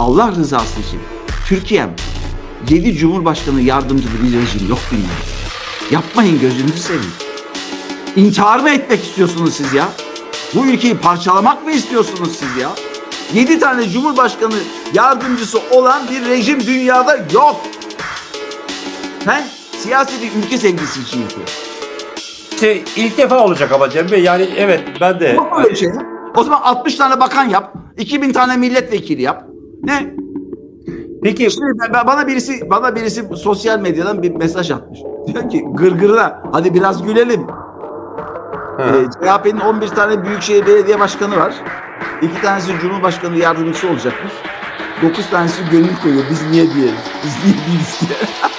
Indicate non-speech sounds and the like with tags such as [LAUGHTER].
Allah rızası için Türkiye'm 7 Cumhurbaşkanı yardımcılı bir rejim yok dünyada. Yapmayın gözünüzü seveyim. İntihar mı etmek istiyorsunuz siz ya? Bu ülkeyi parçalamak mı istiyorsunuz siz ya? 7 tane Cumhurbaşkanı yardımcısı olan bir rejim dünyada yok. He? Siyaseti ülke sevgisi için yapıyor. İşte ilk defa olacak ama Cem Bey yani evet ben de Yok öyle şey. O zaman 60 tane bakan yap. 2000 tane milletvekili yap. Ne? peki Şimdi ben- bana birisi bana birisi sosyal medyadan bir mesaj atmış. Diyor ki gırgırına hadi biraz gülelim. Ee, CHP'nin 11 tane büyükşehir belediye başkanı var. İki tanesi Cumhurbaşkanı yardımcısı olacakmış. 9 tanesi gönül koyuyor. Biz niye diyelim? Biz niye değiliz diye. [LAUGHS]